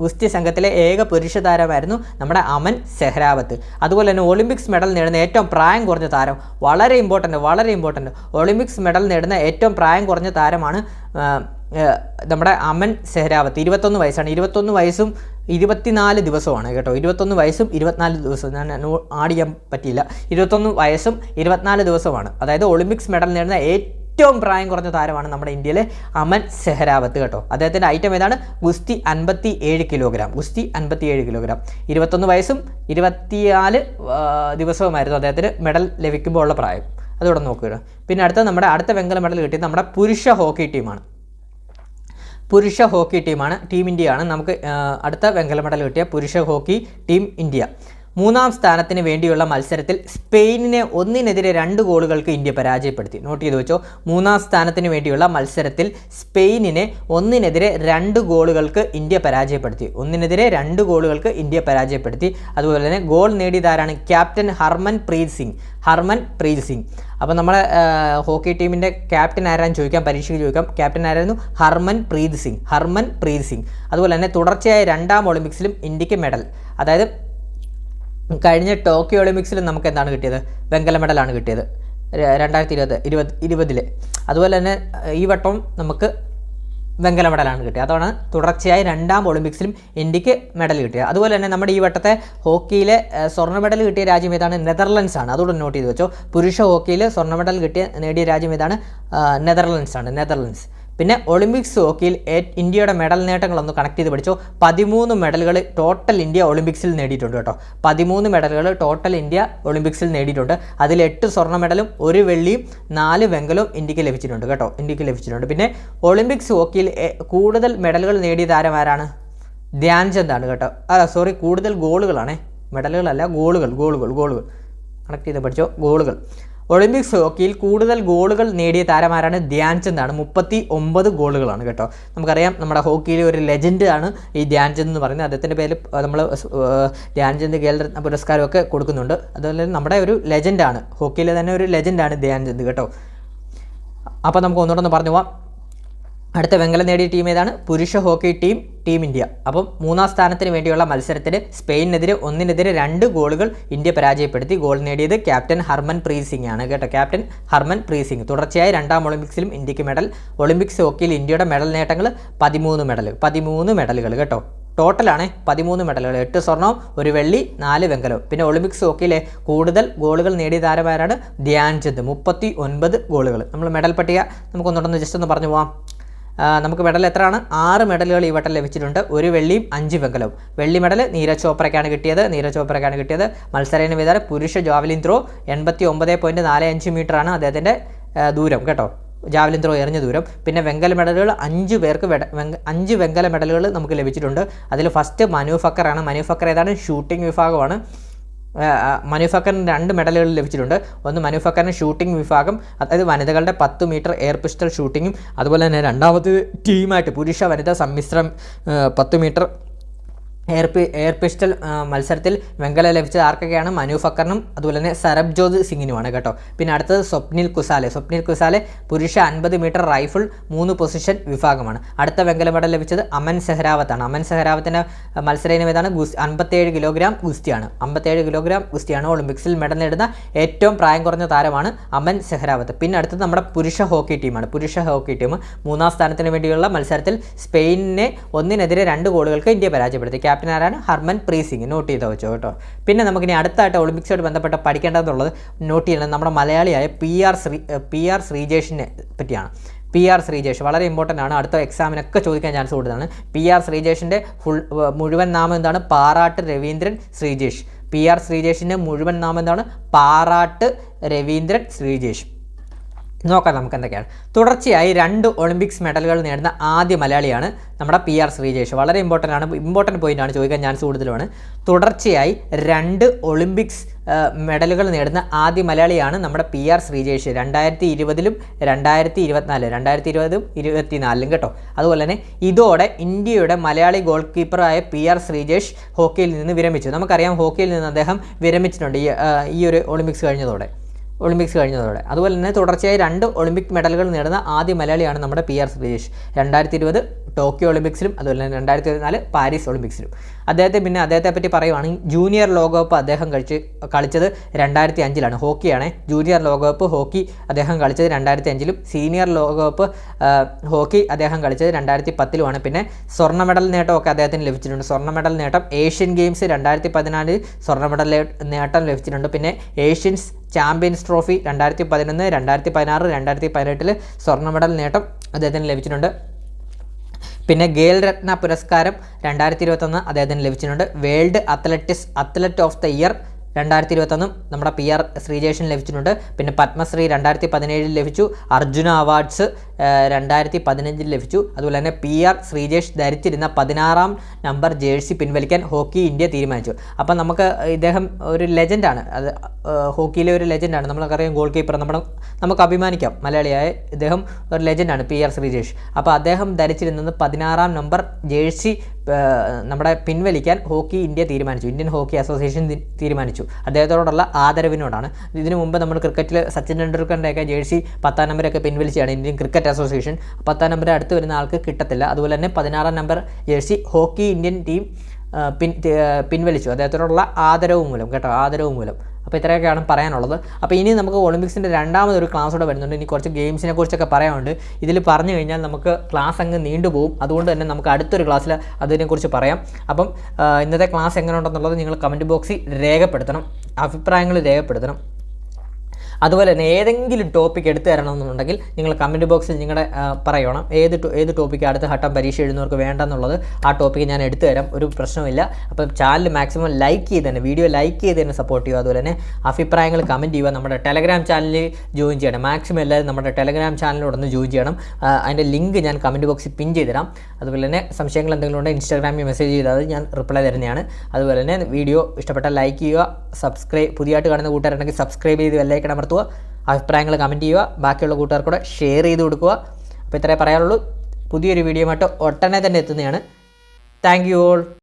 ഗുസ്തി സംഘത്തിലെ ഏക പുരുഷ താരമായിരുന്നു നമ്മുടെ അമൻ സെഹ്രാവത്ത്. അതുപോലെ തന്നെ ഒളിമ്പിക്സ് മെഡൽ നേടുന്ന ഏറ്റവും പ്രായം കുറഞ്ഞ താരം വളരെ ഇമ്പോർട്ടന്റ് വളരെ ഇമ്പോർട്ടന്റ് ഒളിമ്പിക്സ് മെഡൽ നേടുന്ന ഏറ്റവും പ്രായം കുറഞ്ഞ താരമാണ് നമ്മുടെ അമൻ സെഹ്രാവത്ത്. ഇരുപത്തൊന്ന് വയസ്സാണ്. ഇരുപത്തൊന്ന് വയസ്സും ഇരുപത്തിനാല് ദിവസമാണ് കേട്ടോ. ഇരുപത്തൊന്ന് വയസ്സും ഇരുപത്തിനാല് ദിവസവും. ഞാൻ ആഡ് ചെയ്യാൻ പറ്റിയില്ല. ഇരുപത്തൊന്ന് വയസ്സും ഇരുപത്തിനാല് ദിവസമാണ്. അതായത് ഒളിമ്പിക്സ് മെഡൽ നേടുന്ന ഏറ്റവും പ്രായം കുറഞ്ഞ താരമാണ് നമ്മുടെ ഇന്ത്യയിലെ അമൻ സെഹരാവത്ത് കേട്ടോ. അദ്ദേഹത്തിന്റെ ഐറ്റം ഏതാണ്? ഗുസ്തി അൻപത്തി ഏഴ് കിലോഗ്രാം. ഗുസ്തി അൻപത്തി ഏഴ് കിലോഗ്രാം. ഇരുപത്തൊന്ന് വയസ്സും ഇരുപത്തിനാല് ദിവസവുമായിരുന്നു അദ്ദേഹത്തിന് മെഡൽ ലഭിക്കുമ്പോൾ ഉള്ള പ്രായം. അതോടെ നോക്കുക പിന്നെ അടുത്ത നമ്മുടെ അടുത്ത വെങ്കല മെഡൽ കിട്ടിയത് നമ്മുടെ പുരുഷ ഹോക്കി ടീമാണ്. പുരുഷ ഹോക്കി ടീമാണ് ടീം ഇന്ത്യയാണ്. നമുക്ക് അടുത്ത വെങ്കല മെഡൽ കിട്ടിയ പുരുഷ ഹോക്കി ടീം ഇന്ത്യ. മൂന്നാം സ്ഥാനത്തിന് വേണ്ടിയുള്ള മത്സരത്തിൽ സ്പെയിനിനെ ഒന്നിനെതിരെ രണ്ട് ഗോളുകൾക്ക് ഇന്ത്യ പരാജയപ്പെടുത്തി. നോട്ട് ചെയ്ത് വെച്ചോ മൂന്നാം സ്ഥാനത്തിന് വേണ്ടിയുള്ള മത്സരത്തിൽ സ്പെയിനിനെ ഒന്നിനെതിരെ രണ്ട് ഗോളുകൾക്ക് ഇന്ത്യ പരാജയപ്പെടുത്തി. ഒന്നിനെതിരെ രണ്ട് ഗോളുകൾക്ക് ഇന്ത്യ പരാജയപ്പെടുത്തി. അതുപോലെ തന്നെ ഗോൾ നേടിയതാരാണ് captain Harmanpreet Singh. Harmanpreet Singh. അപ്പോൾ നമ്മളെ ഹോക്കി ടീമിന്റെ ക്യാപ്റ്റൻ ആരാന്ന് ചോദിക്കാം പരീക്ഷയ്ക്ക് ചോദിക്കാം. ക്യാപ്റ്റൻ ആരായിരുന്നു? ഹർമൻ പ്രീത് സിംഗ്. ഹർമൻ പ്രീത് സിംഗ്. അതുപോലെ തന്നെ തുടർച്ചയായ രണ്ടാം ഒളിമ്പിക്സിലും ഇന്ത്യയ്ക്ക് മെഡൽ. അതായത് കഴിഞ്ഞ ടോക്കിയോ ഒളിമ്പിക്സിൽ നമുക്ക് എന്താണ് കിട്ടിയത്? വെങ്കല മെഡലാണ് കിട്ടിയത്. രണ്ടായിരത്തി ഇരുപത് ഇരുപത് ഇരുപതിൽ അതുപോലെ തന്നെ ഈ വട്ടം നമുക്ക് വെങ്കല മെഡലാണ് കിട്ടിയത്. അതാണ് തുടർച്ചയായി രണ്ടാം ഒളിമ്പിക്സിലും ഇന്ത്യയ്ക്ക് മെഡൽ കിട്ടിയത്. അതുപോലെ തന്നെ നമ്മുടെ ഈ വട്ടത്തെ ഹോക്കിയിലെ സ്വർണ മെഡൽ കിട്ടിയ രാജ്യം ഏതാണ്? നെതർലൻഡ്സ് ആണ് അതുകൊണ്ട് നോട്ട് ചെയ്ത് വെച്ചോ. പുരുഷ ഹോക്കിയിൽ സ്വർണ മെഡൽ കിട്ടിയ നേടിയ രാജ്യം ഏതാണ്? നെതർലൻഡ്സ് ആണ് നെതർലൻഡ്സ്. പിന്നെ ഒളിമ്പിക്സ് ഹോക്കിയിൽ ഇന്ത്യയുടെ മെഡൽ നേട്ടങ്ങളൊന്ന് കണക്ട് ചെയ്ത് പഠിച്ചോ. പതിമൂന്ന് മെഡലുകൾ ടോട്ടൽ ഇന്ത്യ ഒളിമ്പിക്സിൽ നേടിയിട്ടുണ്ട് കേട്ടോ. പതിമൂന്ന് മെഡലുകൾ ടോട്ടൽ ഇന്ത്യ ഒളിമ്പിക്സിൽ നേടിയിട്ടുണ്ട്. അതിൽ എട്ട് സ്വർണ മെഡലും ഒരു വെള്ളിയും നാല് വെങ്കലവും ഇന്ത്യയ്ക്ക് ലഭിച്ചിട്ടുണ്ട് കേട്ടോ. ഇന്ത്യയ്ക്ക് ലഭിച്ചിട്ടുണ്ട്. പിന്നെ ഒളിമ്പിക്സ് ഹോക്കിയിൽ കൂടുതൽ മെഡലുകൾ നേടിയ താരം ആരാണ്? ധ്യാൻചന്ദാണ് കേട്ടോ. അല്ല സോറി കൂടുതൽ ഗോളുകളാണേ. മെഡലുകളല്ല ഗോളുകൾ ഗോളുകൾ ഗോളുകൾ. കണക്ട് ചെയ്ത് പഠിച്ചോ. ഗോളുകൾ. ഒളിമ്പിക്സ് ഹോക്കിയിൽ കൂടുതൽ ഗോളുകൾ നേടിയ താരമാരാണ് ധ്യാൻചന്ദ് ആണ് മുപ്പത്തി ഒമ്പത് ഗോളുകളാണ് കേട്ടോ. നമുക്കറിയാം നമ്മുടെ ഹോക്കിയിലെ ഒരു ലെജൻഡ് ആണ് ഈ ധ്യാൻചന്ദ് എന്ന് പറയുന്നത്. അദ്ദേഹത്തിന്റെ പേരിൽ നമ്മൾ ധ്യാൻചന്ദ് ഖേൽരത്ന പുരസ്കാരമൊക്കെ കൊടുക്കുന്നുണ്ട്. അതുപോലെ നമ്മുടെ ഒരു ലെജൻഡാണ് ഹോക്കിയിലെ തന്നെ ഒരു ലെജൻഡാണ് ധ്യാൻചന്ദ് കേട്ടോ. അപ്പോൾ നമുക്ക് ഒന്നുകൂടെ ഒന്ന് പറഞ്ഞു പോവാം. അടുത്ത വെങ്കലം നേടിയ ടീം ഏതാണ്? പുരുഷ ഹോക്കി ടീം ടീം ഇന്ത്യ. അപ്പം മൂന്നാം സ്ഥാനത്തിന് വേണ്ടിയുള്ള മത്സരത്തിൽ സ്പെയിനെതിരെ ഒന്നിനെതിരെ രണ്ട് ഗോളുകൾ ഇന്ത്യ പരാജയപ്പെടുത്തി. ഗോൾ നേടിയത് ക്യാപ്റ്റൻ ഹർമൻ പ്രീത് സിംഗ് ആണ് കേട്ടോ. Captain Harmanpreet Singh. തുടർച്ചയായി രണ്ടാം ഒളിമ്പിക്സിലും ഇന്ത്യയ്ക്ക് മെഡൽ. ഒളിമ്പിക്സ് ഹോക്കിയിൽ ഇന്ത്യയുടെ മെഡൽ നേട്ടങ്ങൾ പതിമൂന്ന് മെഡൽ. പതിമൂന്ന് മെഡലുകൾ കേട്ടോ. ടോട്ടലാണ് പതിമൂന്ന് മെഡലുകൾ. എട്ട് സ്വർണവും ഒരു വെള്ളി നാല് വെങ്കലവും. പിന്നെ ഒളിമ്പിക്സ് ഹോക്കിയിലെ കൂടുതൽ ഗോളുകൾ നേടിയ താരമാരാണ് ധ്യാൻചന്ദ് മുപ്പത്തി ഒൻപത് ഗോളുകൾ. നമ്മൾ മെഡൽ പട്ടിക നമുക്കൊന്നുകൊണ്ടൊന്ന് ജസ്റ്റ് ഒന്ന് പറഞ്ഞു പോവാം. നമുക്ക് മെഡൽ എത്രയാണ്? ആറ് മെഡലുകൾ ഈ വട്ടം ലഭിച്ചിട്ടുണ്ട്. ഒരു വെള്ളിയും അഞ്ച് വെങ്കലവും. വെള്ളി മെഡൽ നീരജ് ചോപ്രയ്ക്കാണ് കിട്ടിയത്. നീരജ് ചോപ്രയ്ക്കാണ് കിട്ടിയത്. മത്സരം വിധാനം പുരുഷ ജാവലിൻ ത്രോ എൺപത്തി ഒമ്പത് പോയിന്റ് നാല് അഞ്ച് മീറ്ററാണ് അദ്ദേഹത്തിന്റെ ദൂരം കേട്ടോ. ജാവലിൻ ത്രോ എറിഞ്ഞ ദൂരം. പിന്നെ വെങ്കല മെഡലുകൾ അഞ്ച് പേർക്ക് അഞ്ച് വെങ്കല മെഡലുകൾ നമുക്ക് ലഭിച്ചിട്ടുണ്ട്. അതിൽ ഫസ്റ്റ് മനു ഫക്കറാണ്. മനു ഫക്കർ ഏതാണ്? ഷൂട്ടിംഗ് വിഭാഗമാണ്. മനുഫക്കറിന് രണ്ട് മെഡലുകൾ ലഭിച്ചിട്ടുണ്ട്. ഒന്ന് മനുഫക്കറിന് ഷൂട്ടിംഗ് വിഭാഗം അതായത് വനിതകളുടെ പത്ത് മീറ്റർ എയർ പിസ്റ്റൾ ഷൂട്ടിങ്ങും അതുപോലെ തന്നെ രണ്ടാമത് ടീമായിട്ട് പുരുഷ വനിതാ സമ്മിശ്രം പത്ത് മീറ്റർ എയർ എയർ പിസ്റ്റൽ മത്സരത്തിൽ വെങ്കല ലഭിച്ചത് ആർക്കൊക്കെയാണ്? മനു ഫക്കറിനും അതുപോലെ തന്നെ സരബ്ജോത് സിംഗിനുമാണ് കേട്ടോ. പിന്നെ അടുത്തത് സ്വപ്നിൽ കുസാലെ. സ്വപ്നിൽ കുസാലെ പുരുഷ അൻപത് മീറ്റർ റൈഫിൾ മൂന്ന് പൊസിഷൻ വിഭാഗമാണ്. അടുത്ത വെങ്കല മെഡൽ ലഭിച്ചത് അമൻ സെഹ്രാവത്താണ്. അമൻ സെഹ്രാവത്തിന്റെ മത്സര ഇനം ഏതാണ്? ഗുസ് അൻപത്തേഴ് കിലോഗ്രാം ഗുസ്തിയാണ്. അമ്പത്തേഴ് കിലോഗ്രാം ഗുസ്തിയാണ് ഒളിമ്പിക്സിൽ മെഡൽ നേടുന്ന ഏറ്റവും പ്രായം കുറഞ്ഞ താരമാണ് അമൻ സെഹ്രാവത്ത്. പിന്നെ അടുത്തത് നമ്മുടെ പുരുഷ ഹോക്കി ടീമാണ്. പുരുഷ ഹോക്കി ടീം മൂന്നാം സ്ഥാനത്തിന് വേണ്ടിയുള്ള മത്സരത്തിൽ സ്പെയിനിനെ ഒന്നിനെതിരെ രണ്ട് ഗോളുകൾക്ക് ഇന്ത്യ പരാജയപ്പെടുത്തി. ക്യാപ്റ്റൻ ആരാണ് ഹർമൻ പ്രീസിംഗ് നോട്ട് ചെയ്ത് വെച്ചോ കേട്ടോ. പിന്നെ നമുക്കിനി അടുത്തായിട്ട് ഒളിമ്പിക്സുമായിട്ട് ബന്ധപ്പെട്ട് പഠിക്കേണ്ടതെന്നുള്ളത് നോട്ട് ചെയ്യണം. നമ്മുടെ മലയാളിയായ P R Sree P R ശ്രീജേഷിനെ പറ്റിയാണ്. പി ആർ ശ്രീജേഷ് വളരെ ഇമ്പോർട്ടന്റ് ആണ്. അടുത്ത എക്സാമിനൊക്കെ ചോദിക്കാൻ ചാൻസ് കൂടുതലാണ് പി ആർ ശ്രീജേഷിന്റെ ഫുൾ മുഴുവൻ നാമം എന്താണ്? പാറാട്ട് രവീന്ദ്രൻ ശ്രീജേഷ്. പി ആർ ശ്രീജേഷിന്റെ മുഴുവൻ നാമം എന്താണ്? പാറാട്ട് രവീന്ദ്രൻ ശ്രീജേഷ്. നോക്കാം നമുക്ക് എന്തൊക്കെയാണ് തുടർച്ചയായി രണ്ട് ഒളിമ്പിക്സ് മെഡലുകൾ നേടുന്ന ആദ്യ മലയാളിയാണ് നമ്മുടെ പി ആർ ശ്രീജേഷ്. വളരെ ഇമ്പോർട്ടന്റ് ആണ് ഇമ്പോർട്ടന്റ് പോയിന്റ് ആണ് ചോദിക്കാൻ ചാൻസ് കൂടുതലുമാണ്. തുടർച്ചയായി രണ്ട് ഒളിമ്പിക്സ് മെഡലുകൾ നേടുന്ന ആദ്യ മലയാളിയാണ് നമ്മുടെ പി ആർ ശ്രീജേഷ്. രണ്ടായിരത്തി ഇരുപതിലും രണ്ടായിരത്തി ഇരുപത്തിനാല് രണ്ടായിരത്തി ഇരുപതും ഇരുപത്തിനാലിലും കേട്ടോ. അതുപോലെ തന്നെ ഇതോടെ ഇന്ത്യയുടെ മലയാളി ഗോൾ കീപ്പറായ പി ആർ ശ്രീജേഷ് ഹോക്കിയിൽ നിന്ന് വിരമിച്ചു. നമുക്കറിയാം ഹോക്കിയിൽ നിന്ന് അദ്ദേഹം വിരമിച്ചിട്ടുണ്ട് ഈ ഈ ഒരു ഒളിമ്പിക്സ് കഴിഞ്ഞതോടെ. ഒളിമ്പിക്സ് കഴിഞ്ഞതോടെ. അതുപോലെ തന്നെ തുടർച്ചയായി രണ്ട് ഒളിമ്പിക് മെഡലുകൾ നേടുന്ന ആദ്യ മലയാളിയാണ് നമ്മുടെ പി ആർ സുരേഷ്. രണ്ടായിരത്തി ഇരുപത് ടോക്കിയോ ഒളിമ്പിക്സിലും അതുപോലെ തന്നെ രണ്ടായിരത്തി ഇരുപത്തിനാല് പാരീസ് ഒളിമ്പിക്സിലും. അദ്ദേഹത്തെ പിന്നെ അദ്ദേഹത്തെ പറ്റി പറയുവാണെങ്കിൽ ജൂനിയർ ലോകകപ്പ് അദ്ദേഹം കളിച്ച് കളിച്ചത് രണ്ടായിരത്തി അഞ്ചിലാണ് ഹോക്കിയാണ് ജൂനിയർ ലോകകപ്പ് ഹോക്കി അദ്ദേഹം കളിച്ചത് രണ്ടായിരത്തി അഞ്ചിലും സീനിയർ ലോകകപ്പ് ഹോക്കി അദ്ദേഹം കളിച്ചത് രണ്ടായിരത്തി പത്തിലുമാണ് പിന്നെ സ്വർണ മെഡൽ നേട്ടമൊക്കെ അദ്ദേഹത്തിന് ലഭിച്ചിട്ടുണ്ട്. സ്വർണ മെഡൽ നേട്ടം ഏഷ്യൻ ഗെയിംസ് രണ്ടായിരത്തി പതിനാലിൽ സ്വർണ മെഡൽ നേട്ടം ലഭിച്ചിട്ടുണ്ട്. പിന്നെ ഏഷ്യൻസ് ചാമ്പ്യൻസ് ട്രോഫി രണ്ടായിരത്തി പതിനൊന്ന് രണ്ടായിരത്തി പതിനാറ് രണ്ടായിരത്തി പതിനെട്ടിൽ സ്വർണ മെഡൽ നേട്ടം അദ്ദേഹത്തിന് ലഭിച്ചിട്ടുണ്ട്. പിന്നെ ഗേൽ രത്ന പുരസ്കാരം രണ്ടായിരത്തി ഇരുപത്തൊന്ന് അദ്ദേഹത്തിന് ലഭിച്ചിട്ടുണ്ട്. World athletics athlete of the year രണ്ടായിരത്തി ഇരുപത്തൊന്നും നമ്മുടെ പി ആർ ശ്രീജേഷൻ ലഭിച്ചിട്ടുണ്ട്. പിന്നെ പത്മശ്രീ രണ്ടായിരത്തി പതിനേഴിൽ ലഭിച്ചു. അർജുന അവാർഡ്സ് രണ്ടായിരത്തി പതിനഞ്ചിൽ ലഭിച്ചു. അതുപോലെ തന്നെ പി ആർ ശ്രീജേഷ് ധരിച്ചിരുന്ന പതിനാറാം നമ്പർ ജേഴ്സി പിൻവലിക്കാൻ ഹോക്കി ഇന്ത്യ തീരുമാനിച്ചു. അപ്പം നമുക്ക് ഇദ്ദേഹം ഒരു ലെജൻഡാണ്. അത് ഹോക്കിയിലെ ഒരു ലെജൻഡാണ്. നമ്മൾക്കറിയാം ഗോൾ കീപ്പർ. നമ്മുടെ നമുക്ക് അഭിമാനിക്കാം മലയാളിയായ ഇദ്ദേഹം ഒരു ലെജൻഡാണ് പി ആർ ശ്രീജേഷ്. അപ്പോൾ അദ്ദേഹം ധരിച്ചിരുന്നത് പതിനാറാം നമ്പർ ജേഴ്സി നമ്മുടെ പിൻവലിക്കാൻ ഹോക്കി ഇന്ത്യ തീരുമാനിച്ചു. ഇന്ത്യൻ ഹോക്കി അസോസിയേഷൻ തീരുമാനിച്ചു. അദ്ദേഹത്തോടുള്ള ആദരവിനോടാണ്. ഇതിനു മുമ്പ് നമ്മൾ ക്രിക്കറ്റിൽ സച്ചിൻ ടെണ്ടുൽക്കറിന്റെയൊക്കെ ജേഴ്സി പത്താം നമ്പരൊക്കെ പിൻവലിച്ചാണ് ഇന്ത്യൻ ക്രിക്കറ്റ് അസോസിയേഷൻ പത്താം നമ്പർ അടുത്ത് വരുന്ന ആൾക്ക് കിട്ടത്തില്ല. അതുപോലെ തന്നെ പതിനാറാം number jersey hockey Indian team പിൻ പിൻവലിച്ചു. അദ്ദേഹത്തോടുള്ള ആദരവ് മൂലം കേട്ടോ ആദരവ് മൂലം. അപ്പോൾ ഇത്രയൊക്കെയാണ് പറയാനുള്ളത്. അപ്പോൾ ഇനി നമുക്ക് ഒളിമ്പിക്സിന്റെ രണ്ടാമതൊരു ക്ലാസ് കൂടെ വരുന്നുണ്ട്. ഇനി കുറച്ച് ഗെയിംസിനെ കുറിച്ചൊക്കെ പറയാനുണ്ട്. ഇതിൽ പറഞ്ഞു കഴിഞ്ഞാൽ നമുക്ക് ക്ലാസ് അങ്ങ് നീണ്ടുപോകും അതുകൊണ്ട് തന്നെ നമുക്ക് അടുത്തൊരു ക്ലാസ്സിൽ അതിനെക്കുറിച്ച് പറയാം. അപ്പം ഇന്നത്തെ ക്ലാസ് എങ്ങനെ ഉണ്ടെന്നുള്ളത് നിങ്ങൾ കമന്റ് ബോക്സിൽ രേഖപ്പെടുത്തണം. അഭിപ്രായങ്ങൾ രേഖപ്പെടുത്തണം. അതുപോലെ തന്നെ ഏതെങ്കിലും ടോപ്പിക് എടുത്തു തരണമെന്നുണ്ടെങ്കിൽ നിങ്ങൾ കമന്റ് ബോക്സിൽ നിങ്ങളുടെ പറയണം. ഏത് ഏത് ടോപ്പിക്ക് അടുത്ത ഘട്ടം പരീക്ഷ എഴുതുന്നവർക്ക് വേണ്ടെന്നുള്ളത് ആ ടോപ്പിക്ക് ഞാൻ എടുത്തു തരാം. ഒരു പ്രശ്നമില്ല അപ്പോൾ ചാനൽ മാക്സിമം ലൈക്ക് ചെയ്ത് തന്നെ വീഡിയോ ലൈക്ക് ചെയ്ത് തന്നെ സപ്പോർട്ട് ചെയ്യുക. അതുപോലെ തന്നെ അഭിപ്രായങ്ങൾ കമന്റ് ചെയ്യുക. നമ്മുടെ ടെലഗ്രാം ചാനലിൽ ജോയിൻ ചെയ്യണം. മാക്സിമം എല്ലാവരും നമ്മുടെ ടെലഗ്രാം ചാനലിലൂടെ ജോയിൻ ചെയ്യണം. അതിന്റെ ലിങ്ക് ഞാൻ കമന്റ് ബോക്സിൽ പിൻ ചെയ്ത് തരാം അതുപോലെ തന്നെ സംശയങ്ങൾ എന്തെങ്കിലും ഉണ്ടെങ്കിൽ ഇൻസ്റ്റാഗ്രാമിൽ മെസ്സേജ് ചെയ്താൽ ഞാൻ റിപ്ലൈ തരുന്നതാണ്. അതുപോലെ തന്നെ വീഡിയോ ഇഷ്ടപ്പെട്ടാൽ ലൈക്ക് ചെയ്യുക. സബ്സ്ക്രൈബ് പുതിയതായിട്ട് കാണുന്ന കൂട്ടുകാരുണ്ടെങ്കിൽ സബ്സ്ക്രൈബ് ചെയ്ത് വെല്ലൈക്കൺ അമർത്തുക അഭിപ്രായങ്ങൾ കമന്റ് ചെയ്യുക. ബാക്കിയുള്ള കൂട്ടുകാർക്കൂടെ ഷെയർ ചെയ്ത് കൊടുക്കുക. അപ്പോൾ ഇത്രേ പറയാനുള്ളൂ. പുതിയൊരു വീഡിയോ ആയിട്ട് ഒട്ടനെ തന്നെ എത്തുന്നതാണ്. Thank you all